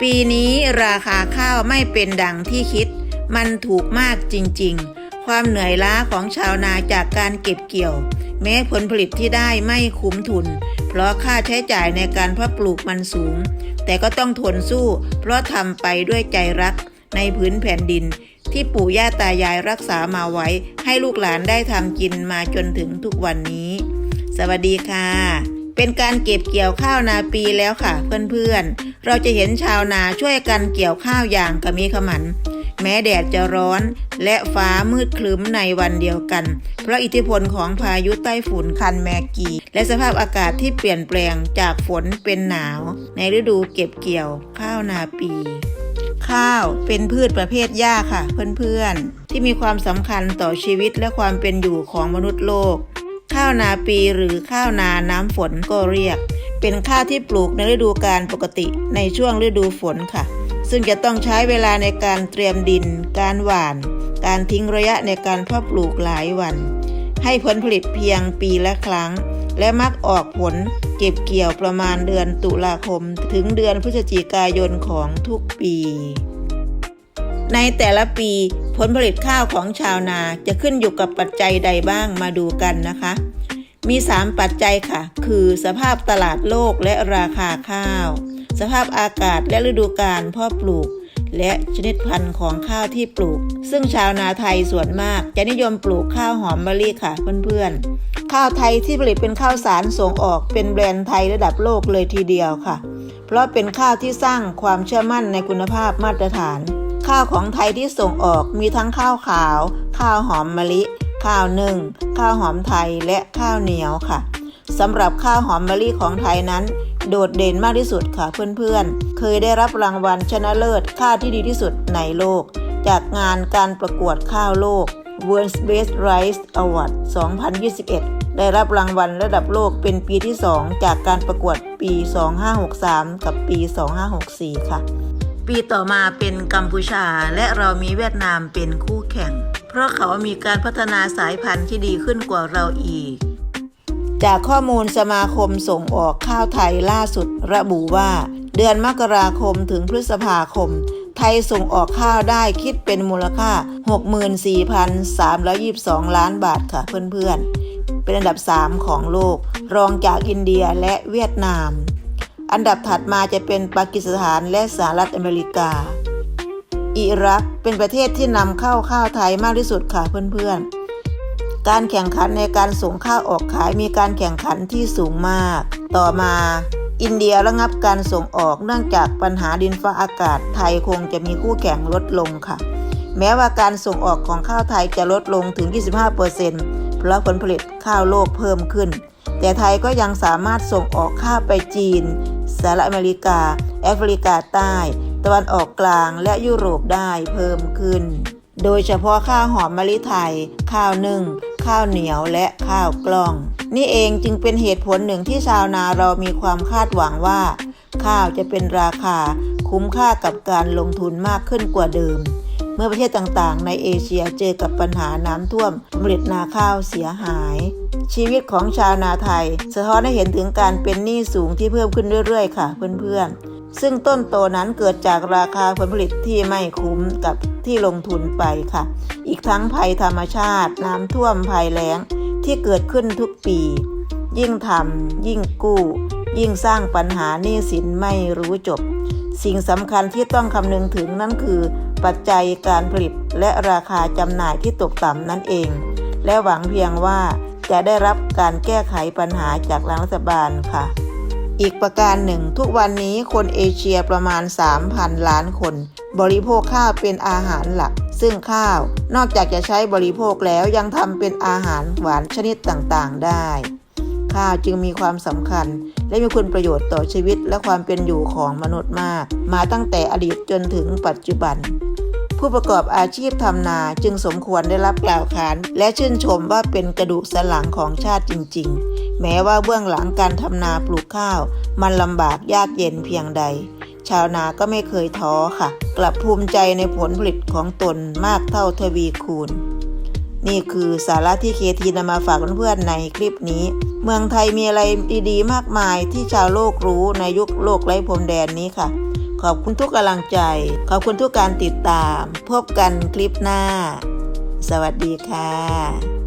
ปีนี้ราคาข้าวไม่เป็นดังที่คิด มันถูกมากจริงๆ ความเหนื่อยล้าของชาวนาจากการเก็บเกี่ยว แม้ผลผลิตที่ได้ไม่คุ้มทุน เพราะค่าใช้จ่ายในการเพาะปลูกมันสูง แต่ก็ต้องทนสู้ เพราะทำไปด้วยใจรักในพื้นแผ่นดิน ที่ปู่ย่าตายายรักษามาไว้ ให้ลูกหลานได้ทำกินมาจนถึงทุกวันนี้ สวัสดีค่ะ เป็นการเก็บเกี่ยวข้าวนาปีแล้วค่ะเพื่อนๆ เราจะเห็นชาวนาช่วยกันเกี่ยวข้าวอย่างกระมีขมัน แม้แดดจะร้อนและฟ้ามืดครึ้มในวันเดียวกัน เพราะอิทธิพลของพายุใต้ฝุ่นคันแมกี และสภาพอากาศที่เปลี่ยนแปลงจากฝนเป็นหนาว ในฤดูเก็บเกี่ยวข้าวนาปี ข้าวเป็นพืชประเภทหญ้าค่ะเพื่อนๆ ที่มีความสำคัญต่อชีวิตและความเป็นอยู่ของมนุษย์โลก ข้าวนาปีหรือข้าวนาน้ำฝนก็เรียก เป็นข้าวที่ปลูกในฤดูกาลปกติในช่วงฤดูฝนค่ะ ซึ่งจะต้องใช้เวลาในการเตรียมดิน การหว่าน การทิ้งระยะในการเพาะปลูกหลายวัน ให้ผลผลิตเพียงปีละครั้ง และมักออกผลเก็บเกี่ยวประมาณเดือนตุลาคม ถึงเดือนพฤศจิกายนของทุกปี ในแต่ละปีผลผลิตข้าวของชาวนาจะขึ้นอยู่กับปัจจัยใดบ้างมาดูกันนะคะ มี 3 ปัจจัยค่ะ คือสภาพตลาดโลกและราคาข้าว สภาพอากาศและฤดูกาลพาะปลูก และชนิดพันธุ์ของข้าวที่ปลูก ซึ่งชาวนาไทยส่วนมากจะนิยมปลูกข้าวหอมมะลิค่ะเพื่อนๆ ข้าวไทยที่ผลิตเป็นข้าวสารส่งออกเป็นแบรนด์ไทยระดับโลกเลยทีเดียวค่ะ เพราะเป็นข้าวที่สร้างความเชื่อมั่นในคุณภาพมาตรฐาน ข้าวของไทยที่ส่งออกมีทั้งข้าวขาว ข้าวหอมมะลิ ข้าวนึ่ง ข้าวหอมไทยและข้าวเหนียวค่ะสำหรับข้าวหอมมะลิของไทยนั้น โดดเด่นมากที่สุดค่ะเพื่อนๆ เคยได้รับรางวัลชนะเลิศข้าวที่ดีที่สุดในโลก จากงานการประกวดข้าวโลก World's Best Rice Award 2021 ได้รับรางวัลระดับโลกเป็นปีที่ 2 จากการประกวดปี 2563 กับปี 2564 ค่ะ ปีต่อมาเป็นกัมพูชา และเรามีเวียดนามเป็นคู่แข่ง เพราะเขามีการพัฒนาสายพันธุ์ที่ดีขึ้นกว่าเราอีก จากข้อมูลสมาคมส่งออกข้าวไทยล่าสุดระบุว่า เดือนมกราคมถึงพฤษภาคม ไทยส่งออกข้าวได้คิดเป็นมูลค่า 64,322 ล้านบาทค่ะเพื่อนๆ เป็นอันดับ 3 ของโลก รองจากอินเดียและเวียดนาม อันดับถัดมาจะเป็นปากีสถานและสหรัฐอเมริกา อิรักเป็นประเทศที่นำเข้าข้าวไทยมากที่สุดค่ะเพื่อนๆ การแข่งขันในการส่งข้าวออกขายมีการแข่งขันที่สูงมาก ต่อมาอินเดียระงับการส่งออกเนื่องจากปัญหาดินฟ้าอากาศไทยคงจะมีคู่แข่งลดลงค่ะ แม้ว่าการส่งออกของข้าวไทยจะลดลงถึง 25%เพราะผลผลิตข้าวโลกเพิ่มขึ้น แต่ไทยก็ยังสามารถส่งออกข้าวไปจีน สหรัฐอเมริกา แอฟริกาใต้ ตะวันออกกลางและยุโรปได้เพิ่มขึ้น โดยเฉพาะข้าวหอมมะลิไทย ข้าวนึ่ง ข้าวเหนียวและข้าวกล้อง นี่เองจึงเป็นเหตุผลหนึ่งที่ชาวนาเรามีความคาดหวังว่า ข้าวจะเป็นราคาคุ้มค่ากับการลงทุนมากขึ้นกว่าเดิมเมื่อประเทศต่างๆ ในเอเชียเจอกับปัญหาน้ำท่วมผลิตนาข้าวเสียหาย ชีวิตของชาวนาไทย สะท้อนให้เห็นถึงการเป็นหนี้สูงที่เพิ่มขึ้นเรื่อยๆ ค่ะเพื่อนๆ ซึ่งต้นโตนั้นเกิดจากราคาผลผลิตที่ไม่คุ้มกับที่ลงทุนไปค่ะ อีกทั้งภัยธรรมชาติ น้ำท่วมภัยแล้งที่เกิดขึ้นทุกปี ยิ่งทำยิ่งกู้ ยิ่งสร้างปัญหาหนี้สินไม่รู้จบ สิ่งสำคัญที่ต้องคำนึงถึงนั่นคือ ปัจจัยการผลิตและราคาจำหน่ายที่ตกต่ำนั่นเอง และหวังเพียงว่า จะได้รับการแก้ไขปัญหาจากรัฐบาลค่ะ อีกประการหนึ่ง ทุกวันนี้คนเอเชียประมาณ 3,000 ล้านคน บริโภคข้าวเป็นอาหารหลัก ซึ่งข้าว นอกจากจะใช้บริโภคแล้วยังทำเป็นอาหารหวานชนิดต่างๆ ได้ ข้าวจึงมีความสำคัญ และมีคุณประโยชน์ต่อชีวิตและความเป็นอยู่ของมนุษย์มาก มาตั้งแต่อดีตจนถึงปัจจุบัน ผู้ประกอบอาชีพทำนาจึงสมควรได้รับกล่าวขาน และชื่นชมว่าเป็นกระดูกสันหลังของชาติจริง ๆ แม้ว่าเบื้องหลังการทำนาปลูกข้าว มันลำบากยากเย็นเพียงใด ชาวนาก็ไม่เคยท้อค่ะ กลับภูมิใจในผลผลิตของตนมากเท่าทวีคูณ นี่คือสาระที่เคทีนำมาฝากเพื่อนๆในคลิปนี้ เมืองไทยมีอะไรดีๆ มากมายที่ชาวโลกรู้ในยุคโลกไร้พรมแดนนี้ค่ะ ขอบคุณทุกกำลังใจ ขอบคุณทุกการติดตาม พบกันคลิปหน้า สวัสดีค่ะ